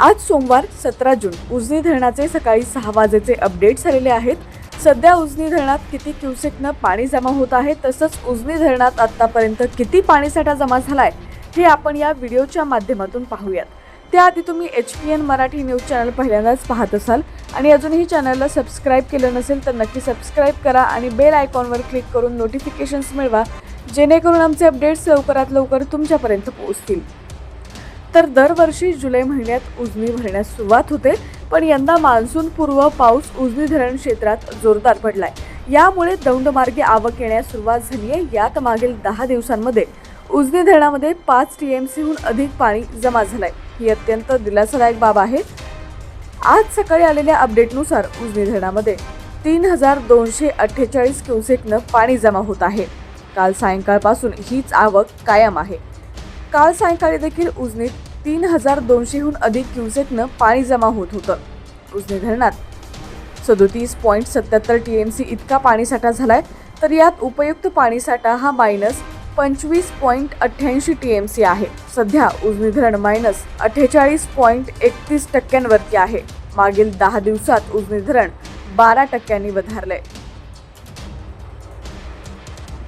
आज सोमवार सतरा जून. उजनी धरणाचे सकाळी सहा वाजेचे अपडेट झालेले आहेत. सध्या उजनी धरणात किती क्युसेकनं पाणी जमा होत आहे? तसंच उजनी धरणात आतापर्यंत किती पाणीसाठा जमा झालाय? हे आपण या व्हिडिओच्या माध्यमातून पाहूयात. त्याआधी तुम्ही H P N Marathi news channel पहिल्यांदाच पाहत असाल आणि अजूनही चॅनलला सबस्क्राईब केलं नसेल तर नक्की सबस्क्राईब करा आणि बेल आयकॉनवर क्लिक करून नोटिफिकेशन्स मिळवा जेणेकरून आमचे अपडेट्स लवकरात लवकर तुमच्यापर्यंत पोहोचतील. तर दरवर्षी जुलै महिन्यात उजनी भरण्यास सुरुवात होते पण यंदा मान्सूनपूर्व पाऊस उजनी धरण क्षेत्रात जोरदार पडलाय. यामुळे दौंडमार्गे आवक येण्यास सुरुवात झाली आहे यात मागील दहा दिवसांमध्ये उजनी धरणामध्ये पाच टी एम सीहून अधिक पाणी जमा झालंय. ही अत्यंत दिलासादायक बाब आहे. आज सकाळी आलेल्या अपडेटनुसार उजनी धरणामध्ये तीन हजार दोनशे अठ्ठेचाळीस क्युसेकनं पाणी जमा होत आहे. काल सायंकाळपासून हीच आवक कायम आहे. काल सायंकाळी देखील उजनीत तीन हजार दोनशेहून अधिक क्युसेकनं पाणी जमा होत होतं. उजनी धरणात सदोतीस पॉईंट सत्याहत्तर टी एम सी इतका पाणीसाठा झालाय तर यात उपयुक्त पाणीसाठा हा मायनस पंचवीस पॉईंट अठ्ठ्याऐंशी टी एम सी आहे. सध्या उजनी धरण मायनस अठ्ठेचाळीस पॉईंट एकतीस टक्क्यांवरती आहे. मागील दहा दिवसात उजनी धरण बारा टक्क्यांनी वधारलंय.